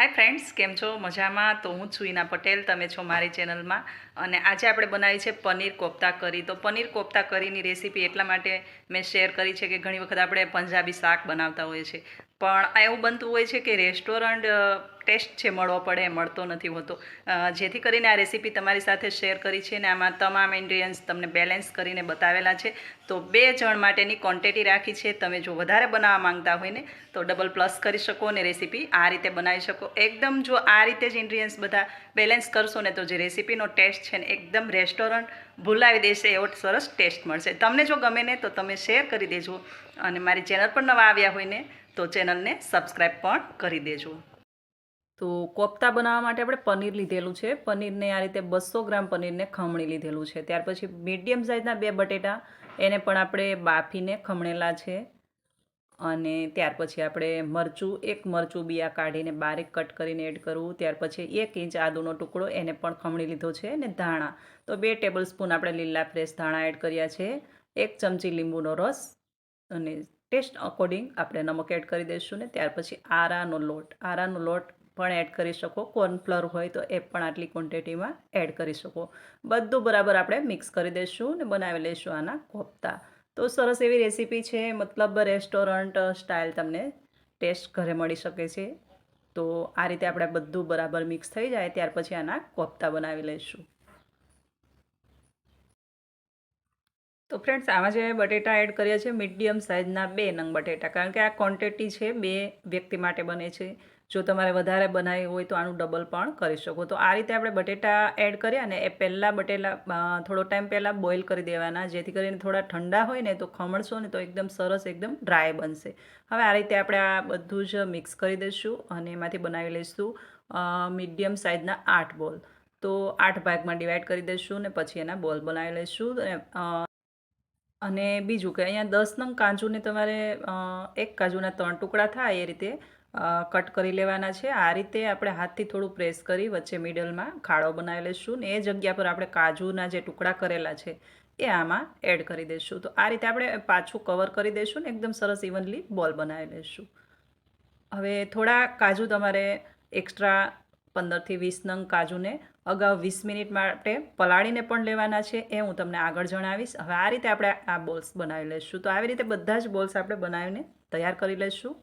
Hi friends કેમ છો? મજામાં? તો હું છું ઈના પટેલ, તમે છો મારી ચેનલમાં. અને આજે આપણે બનાવી છે પનીર કોફતા કરી. તો પનીર કોફતા કરીની રેસીપી એટલા માટે મેં શેર કરી છે કે ઘણી વખત આપણે પંજાબી શાક બનાવતા હોઈએ છીએ. પણ એવું બનતું હોય છે કે રેસ્ટોરન્ટ ટેસ્ટ છે મળવો પડે એ મળતો નથી હોતો. જેથી કરીને આ રેસીપી તમારી સાથે શેર કરી છે અને આમાં તમામ ઇન્ગ્રીડિયન્ટ્સ તમને બેલેન્સ કરીને બતાવેલા છે. તો બે જણ માટેની ક્વોન્ટિટી રાખી છે. તમે જો વધારે બનાવવા માંગતા હોય ને, તો ડબલ પ્લસ કરી શકો અને રેસીપી આ રીતે બનાવી શકો. એકદમ જો આ રીતે જ ઇન્ગ્રીડિયન્ટ્સ બધા બેલેન્સ કરશો ને, તો જે રેસીપીનો ટેસ્ટ છે ને, એકદમ રેસ્ટોરન્ટ ભૂલાવી દેશે એવો સરસ ટેસ્ટ મળશે. તમને જો ગમે ને, તો તમે શેર કરી દેજો અને મારી ચેનલ પર નવા આવ્યા હોય ને, તો ચેનલને સબસ્ક્રાઈબ પણ કરી દેજો. તો કોફતા બનાવવા માટે આપણે પનીર લીધેલું છે. પનીરને આ રીતે બસો ગ્રામ પનીરને ખમણી લીધેલું છે. ત્યાર પછી મીડિયમ સાઇઝના બે બટેટા, એને પણ આપણે બાફીને ખમણેલા છે. અને ત્યાર પછી આપણે મરચું, એક મરચું બિયા કાઢીને બારીક કટ કરીને એડ કરવું. ત્યાર પછી એક ઇંચ આદુનો ટુકડો એને પણ ખમણી લીધો છે અને ધાણા. તો બે ટેબલ સ્પૂન આપણે લીલા ફ્રેશ ધાણા એડ કર્યા છે. એક ચમચી લીંબુનો રસ અને ટેસ્ટ અકોર્ડિંગ આપણે નમક એડ કરી દઈશું ને. ત્યાર પછી આરાનો લોટ. આરાનો લોટ પણ એડ કરી શકો. કોર્નફ્લોર હોય તો એ પણ આટલી ક્વોન્ટિટીમાં એડ કરી શકો. બધું બરાબર આપણે મિક્સ કરી દઈશું ને બનાવી લઈશું આના કોફતા. તો સરસ એવી રેસીપી છે. મતલબ રેસ્ટોરન્ટ સ્ટાઇલ તમને ટેસ્ટ ઘરે મળી શકે છે. તો આ રીતે આપણે બધું બરાબર મિક્સ થઈ જાય ત્યાર પછી આના કોફતા બનાવી લઈશું. તો ફ્રેન્ડ્સ આમાં જે બટેટા એડ કર્યા છે મીડિયમ સાઇઝના બે નંગ બટેટા. કારણ કે આ ક્વોન્ટિટી છે બે વ્યક્તિ માટે બને છે. જો તમારે વધારે બનાવી હોય તો આનું ડબલ પણ કરી શકો. તો આ રીતે આપણે બટેટા એડ કર્યા ને એ પહેલાં બટેલા થોડો ટાઈમ પહેલાં બોઇલ કરી દેવાના. જેથી કરીને થોડા ઠંડા હોય ને તો ખમણશો ને તો એકદમ સરસ, એકદમ ડ્રાય બનશે. હવે આ રીતે આપણે આ બધું જ મિક્સ કરી દઈશું અને એમાંથી બનાવી લઈશું મીડિયમ સાઇઝના આઠ બોલ. તો આઠ ભાગમાં ડિવાઈડ કરી દઈશું ને પછી એના બોલ બનાવી લઈશું. અને અને બીજું કે અહીંયા દસ નંગ કાજુને તમારે એક કાજુના ત્રણ ટુકડા થાય એ રીતે કટ કરી લેવાના છે. આ રીતે આપણે હાથથી થોડું પ્રેસ કરી વચ્ચે મિડલમાં ખાડો બનાવી લઈશું ને એ જગ્યા પર આપણે કાજુના જે ટુકડા કરેલા છે એ આમાં એડ કરી દઈશું તો આ રીતે આપણે પાછું કવર કરી દઈશું ને એકદમ સરસ ઇવનલી બોલ બનાવી લઈશું હવે થોડા કાજુ તમારે એક્સ્ટ્રા પંદરથી વીસ નંગ કાજુને અગાઉ વીસ મિનિટ માટે પલાળીને પણ લેવાના છે. એ હું તમને આગળ જણાવીશ. હવે આ રીતે આપણે આ બોલ્સ બનાવી લઈશું તો આવી રીતે બધા જ બોલ્સ આપણે બનાવીને તૈયાર કરી લઈશું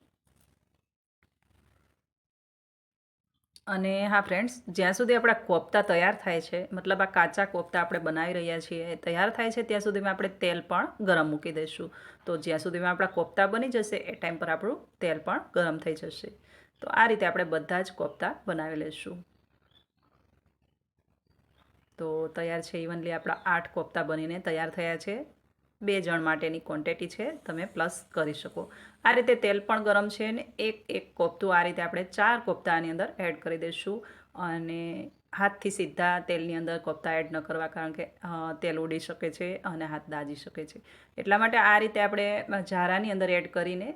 અને હા ફ્રેન્ડ્સ જ્યાં સુધી આપણા કોફતા તૈયાર થાય છે, મતલબ આ કાચા કોફતા આપણે બનાવી રહ્યા છીએ તૈયાર થાય છે, ત્યાં સુધીમાં આપણે તેલ પણ ગરમ મૂકી દઈશું. તો જ્યાં સુધીમાં આપણા કોફતા બની જશે, એ ટાઈમ પર આપણું તેલ પણ ગરમ થઈ જશે. તો આ રીતે આપણે બધા જ કોફતા બનાવી લઈશું. તો તૈયાર છે ઇવનલી આપણા આઠ કોફતા બનીને તૈયાર થયા છે. બે જણ માટેની ક્વોન્ટિટી છે, તમે પ્લસ કરી શકો. આ રીતે તેલ પણ ગરમ છે ને એક એક કોફતું આ રીતે આપણે ચાર કોફતા અંદર એડ કરી દઈશું. અને હાથથી સીધા તેલની અંદર કોફતા એડ ન કરવા કારણ કે તેલ ઉડી શકે છે અને હાથ દાજી શકે છે. એટલા માટે આ રીતે આપણે ઝારાની અંદર એડ કરીને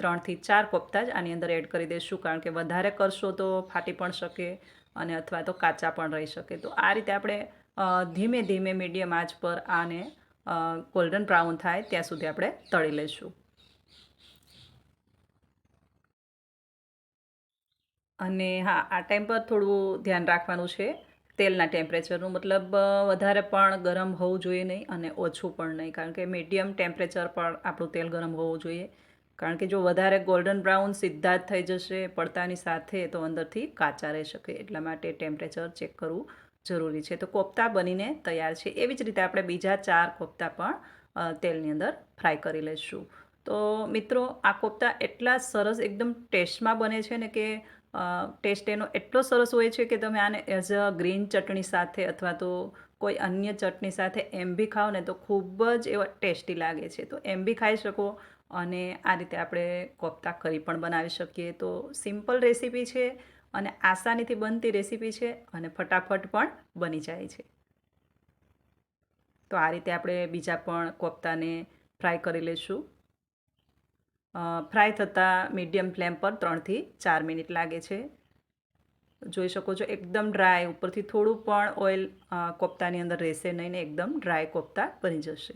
ત્રણથી ચાર કોફતા જ આની અંદર એડ કરી દઈશું કારણ કે વધારે કરશો તો ફાટી પણ શકે અને અથવા તો કાચા પણ રહી શકે. તો આ રીતે આપણે ધીમે ધીમે મીડિયમ આંચ પર આને ગોલ્ડન બ્રાઉન થાય, ત્યાં સુધી આપણે તળી લઈશું. અને હા, આ ટાઈમ પર થોડું ધ્યાન રાખવાનું છે. તેલના ટેમ્પરેચરનું મતલબ વધારે પણ ગરમ હોવું જોઈએ નહીં અને ઓછું પણ નહીં. કારણ કે મીડિયમ ટેમ્પરેચર પર આપણું તેલ ગરમ હોવું જોઈએ. કારણ કે જો વધારે ગોલ્ડન બ્રાઉન સીધા જ થઈ જશે, પડતાની સાથે તો અંદરથી કાચા રહી શકે. એટલા માટે ટેમ્પરેચર ચેક કરવું જરૂરી છે. તો કોફતા બનીને તૈયાર છે. એવી જ રીતે આપણે બીજા ચાર કોફતા પણ તેલની અંદર ફ્રાય કરી લઈશું. તો મિત્રો, આ કોફતા એટલા સરસ એકદમ ટેસ્ટમાં બને છે ને કે ટેસ્ટ એનો એટલો સરસ હોય છે કે તમે આને એઝ અ ગ્રીન ચટણી સાથે અથવા તો કોઈ અન્ય ચટણી સાથે એમ બી ખાઓ ને તો ખૂબ જ એવા ટેસ્ટી લાગે છે. તો એમ બી ખાઈ શકો અને આ રીતે આપણે કોફતા કરી પણ બનાવી શકીએ. તો સિમ્પલ રેસીપી છે. અને આસાનીથી બનતી રેસીપી છે અને ફટાફટ પણ બની જાય છે. તો આ રીતે આપણે બીજા પણ કોફતાને ફ્રાય કરી લઈશું ફ્રાય થતાં મીડિયમ ફ્લેમ પર ત્રણથી ચાર મિનિટ લાગે છે. જોઈ શકો છો એકદમ ડ્રાય, ઉપરથી થોડું પણ ઓઇલ કોફતાની અંદર રહેશે નહીં ને એકદમ ડ્રાય કોફતા બની જશે.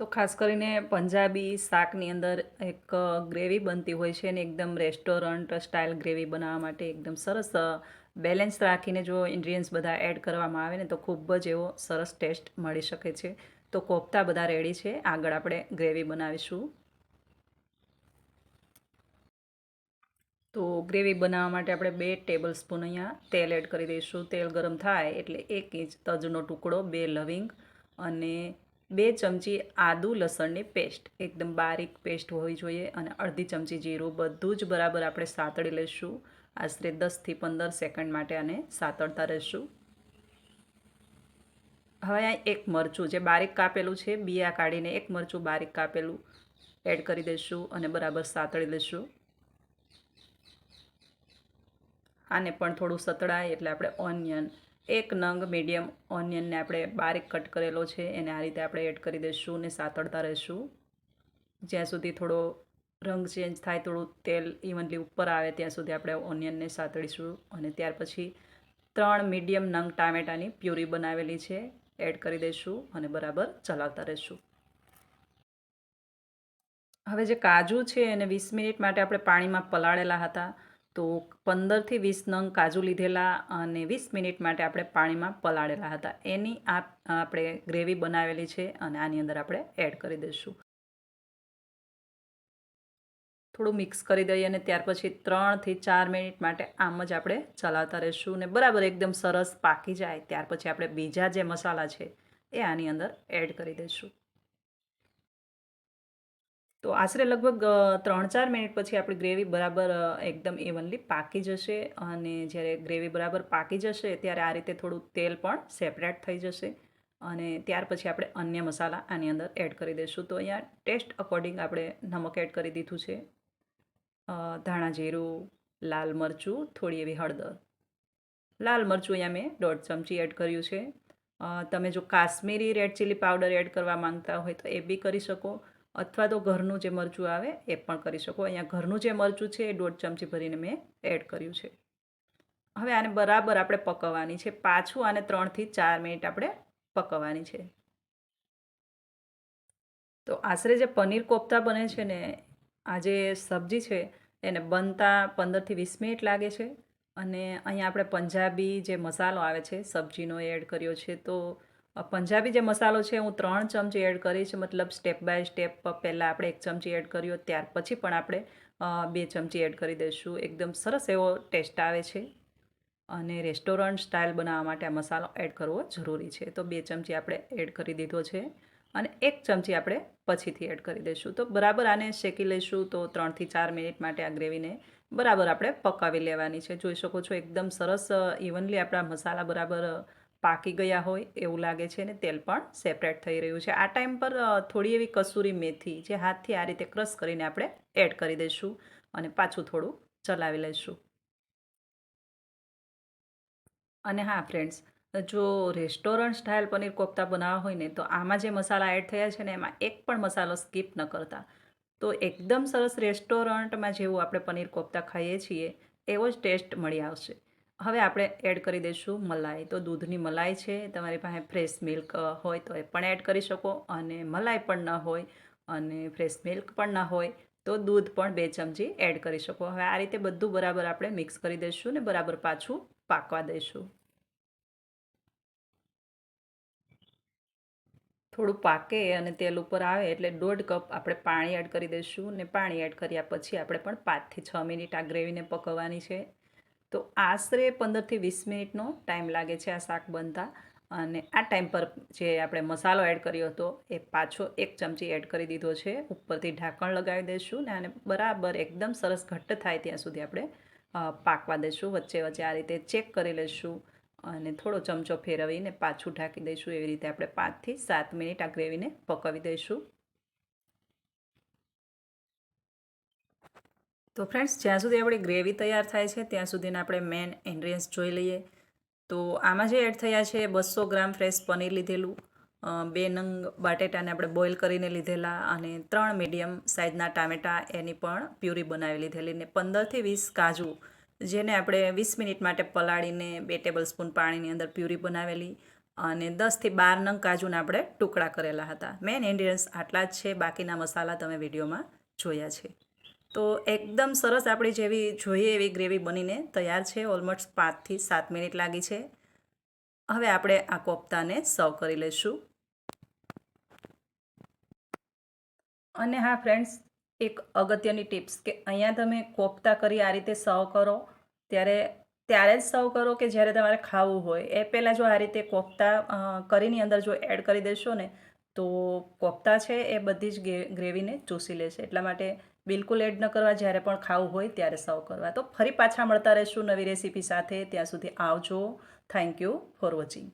તો ખાસ કરીને પંજાબી શાકની અંદર એક ગ્રેવી બનતી હોય છે અને એકદમ રેસ્ટોરન્ટ સ્ટાઇલ ગ્રેવી બનાવવા માટે એકદમ સરસ બેલેન્સ રાખીને જો ઇન્ગ્રીડિયન્ટ્સ બધા એડ કરવામાં આવે ને તો ખૂબ જ એવો સરસ ટેસ્ટ મળી શકે છે. તો કોફતા બધા રેડી છે. આગળ આપણે ગ્રેવી બનાવીશું. તો ગ્રેવી બનાવવા માટે આપણે બે ટેબલ સ્પૂન અહીંયા તેલ એડ કરી દઈશું. તેલ ગરમ થાય એટલે એક ઇંચ તજનો ટુકડો, બે લવિંગ અને બે ચમચી આદુ લસણની પેસ્ટ. એકદમ બારીક પેસ્ટ હોવી જોઈએ અને અડધી ચમચી જીરું બધું જ બરાબર આપણે સાતળી લઈશું. આશરે દસથી પંદર સેકન્ડ માટે આને સાતળતા રહીશું. હવે અહીંયા એક મરચું જે બારીક કાપેલું છે, બિયા કાઢીને એક મરચું બારીક કાપેલું એડ કરી દઈશું અને બરાબર સાતળી લઈશું. આને પણ થોડું સતળાય એટલે આપણે ઓનિયન એક નંગ મીડિયમ ઓનિયનને આપણે બારીક કટ કરેલો છે, એને આ રીતે આપણે એડ કરી દઈશું ને સાતળતા રહીશું. જ્યાં સુધી થોડો રંગ ચેન્જ થાય, થોડું તેલ ઇવનલી ઉપર આવે, ત્યાં સુધી આપણે ઓનિયનને સાતળીશું અને ત્યાર પછી ત્રણ મીડિયમ નંગ ટામેટાની પ્યુરી બનાવેલી છે, એડ કરી દઈશું અને બરાબર ચલાવતા રહીશું. હવે જે કાજુ છે, એને વીસ મિનિટ માટે આપણે પાણીમાં પલાળેલા હતા. તો પંદરથી વીસ નંગ કાજુ લીધેલા અને વીસ મિનિટ માટે આપણે પાણીમાં પલાળેલા હતા. એની આ આપણે ગ્રેવી બનાવેલી છે અને આની અંદર આપણે એડ કરી દઈશું. થોડું મિક્સ કરી દઈએ અને ત્યાર પછી ત્રણથી ચાર મિનિટ માટે આમ જ આપણે ચલાવતા રહીશું ને બરાબર એકદમ સરસ પાકી જાય. ત્યાર પછી આપણે બીજા જે મસાલા છે એ આની અંદર એડ કરી દઈશું. તો આશરે લગભગ ત્રણ ચાર મિનિટ પછી આપણી ગ્રેવી બરાબર એકદમ ઇવનલી પાકી જશે અને જ્યારે ગ્રેવી બરાબર પાકી જશે ત્યારે આ રીતે થોડું તેલ પણ સેપરેટ થઈ જશે અને ત્યાર પછી આપણે અન્ય મસાલા આની અંદર એડ કરી દઈશું. તો અહીંયા ટેસ્ટ અકોર્ડિંગ આપણે નમક એડ કરી દીધું છે. ધાણા જીરું, લાલ મરચું, થોડી એવી હળદર. લાલ મરચું અહીંયા મેં દોઢ ચમચી એડ કર્યું છે. તમે જો Kashmiri red chilli powder add કરવા માંગતા હોય તો એ બી કરી શકો. અથવા તો ઘરનું જે મરચું આવે એ પણ કરી શકો. અહીંયા ઘરનું જે મરચું છે એ દોઢ ચમચી ભરીને મેં એડ કર્યું છે. હવે આને બરાબર આપણે પકવવાની છે. પાછું આને ત્રણથી ચાર મિનિટ આપણે પકવવાની છે. તો આશરે જે પનીર કોફતા બને છે ને, આ જે સબ્જી છે એને બનતા પંદરથી વીસ મિનિટ લાગે છે. અને અહીંયા આપણે પંજાબી જે મસાલો આવે છે, સબ્જીનો એડ કર્યો છે. તો પંજાબી જે મસાલો છે, હું ત્રણ ચમચી એડ કરીશ, મતલબ સ્ટેપ બાય સ્ટેપ પહેલાં આપણે એક ચમચી એડ કર્યો, ત્યાર પછી પણ આપણે બે ચમચી એડ કરી દઈશું. એકદમ સરસ એવો ટેસ્ટ આવે છે. અને રેસ્ટોરન્ટ સ્ટાઇલ બનાવવા માટે આ મસાલો એડ કરવો જરૂરી છે. તો બે ચમચી આપણે એડ કરી દીધો છે અને એક ચમચી આપણે પછીથી એડ કરી દઈશું. તો બરાબર આને શેકી લઈશું, તો ત્રણથી ચાર મિનિટ માટે આ ગ્રેવીને બરાબર આપણે પકાવી લેવાની છે. જોઈ શકો છો, એકદમ સરસ ઇવનલી આપણા મસાલા બરાબર પાકી ગયા હોય એવું લાગે છે અને તેલ પણ સેપરેટ થઈ રહ્યું છે. આ ટાઈમ પર થોડી એવી કસૂરી મેથી જે હાથથી આ રીતે ક્રશ કરીને આપણે એડ કરી દઈશું અને પાછું થોડું ચલાવી લઈશું. અને હા ફ્રેન્ડ્સ જો રેસ્ટોરન્ટ સ્ટાઇલ પનીર કોફતા બનાવવા હોય ને તો આમાં જે મસાલા એડ થયા છે ને એમાં એક પણ મસાલો સ્કીપ ન કરતા. તો એકદમ સરસ રેસ્ટોરન્ટમાં જેવું આપણે પનીર કોફતા ખાઈએ છીએ, એવો જ ટેસ્ટ મળી આવશે. હવે આપણે એડ કરી દઈશું મલાઈ. તો દૂધની મલાઈ છે, તમારી પાસે ફ્રેશ મિલ્ક હોય તો એ પણ એડ કરી શકો અને મલાઈ પણ ન હોય અને ફ્રેશ મિલ્ક પણ ન હોય તો દૂધ પણ બે ચમચી એડ કરી શકો. હવે આ રીતે બધું બરાબર આપણે મિક્સ કરી દઈશું ને બરાબર પાછું પાકવા દઈશું. થોડું પાકે અને તેલ ઉપર આવે એટલે દોઢ કપ આપણે પાણી એડ કરી દઈશું ને પાણી એડ કર્યા પછી આપણે પણ પાંચથી છ મિનિટ આ ગ્રેવીને પકવવાની છે. તો આશરે પંદરથી વીસ મિનિટનો ટાઈમ લાગે છે આ શાક બનતા. અને આ ટાઈમ પર જે આપણે મસાલો એડ કર્યો હતો, એ પાછો એક ચમચી એડ કરી દીધો છે. ઉપરથી ઢાંકણ લગાવી દઈશું ને આને બરાબર એકદમ સરસ ઘટ્ટ થાય ત્યાં સુધી આપણે પાકવા દઈશું. વચ્ચે વચ્ચે આ રીતે ચેક કરી લઈશું અને થોડો ચમચો ફેરવીને પાછું ઢાંકી દઈશું. એવી રીતે આપણે પાંચથી સાત મિનિટ આ ગ્રેવીને પકવી દઈશું. તો ફ્રેન્ડ્સ જ્યાં સુધી આપણી ગ્રેવી તૈયાર થાય છે, ત્યાં સુધીના આપણે મેન ઇન્ગ્રીડિયન્ટ્સ જોઈ લઈએ. તો આમાં જે એડ થયા છે, બસો ગ્રામ ફ્રેશ પનીર લીધેલું બે નંગ બાટેટાને આપણે બોઇલ કરીને લીધેલા અને ત્રણ મીડિયમ સાઇઝના ટામેટાં એની પણ પ્યુરી બનાવી લીધેલી ને પંદરથી વીસ કાજુ, જેને આપણે વીસ મિનિટ માટે પલાળીને બે ટેબલ સ્પૂન પાણીની અંદર પ્યુરી બનાવેલી અને દસથી બાર નંગ કાજુના આપણે ટુકડા કરેલા હતા. મેન ઇન્ગ્રીડિયન્ટ્સ આટલા જ છે, બાકીના મસાલા તમે વિડીયોમાં જોયા છે. તો એકદમ સરસ આપણી જેવી જોઈએ એવી ગ્રેવી બનીને તૈયાર છે. ઓલમોસ્ટ પાંચથી સાત મિનિટ લાગી છે. હવે આપણે આ કોફતાને સર્વ કરી લઈશું. અને હા, ફ્રેન્ડ્સ, એક અગત્યની ટિપ્સ કે અહીંયા તમે કોફતા કરી આ રીતે સર્વ કરો. ત્યારે ત્યારે જ સર્વ કરો કે જ્યારે તમારે ખાવું હોય. એ પહેલાં જો આ રીતે કોફતા કરીની અંદર જો એડ કરી દેશો ને, તો કોફતા છે એ બધી જ ગ્રેવીને ચૂસી લેશે. એટલા માટે બિલકુલ એડ ન કરવા, જ્યારે પણ ખાવું હોય ત્યારે સર્વ કરવા. તો ફરી પાછા મળતા રહીશું નવી રેસીપી સાથે. ત્યાં સુધી આવજો. Thank you for watching.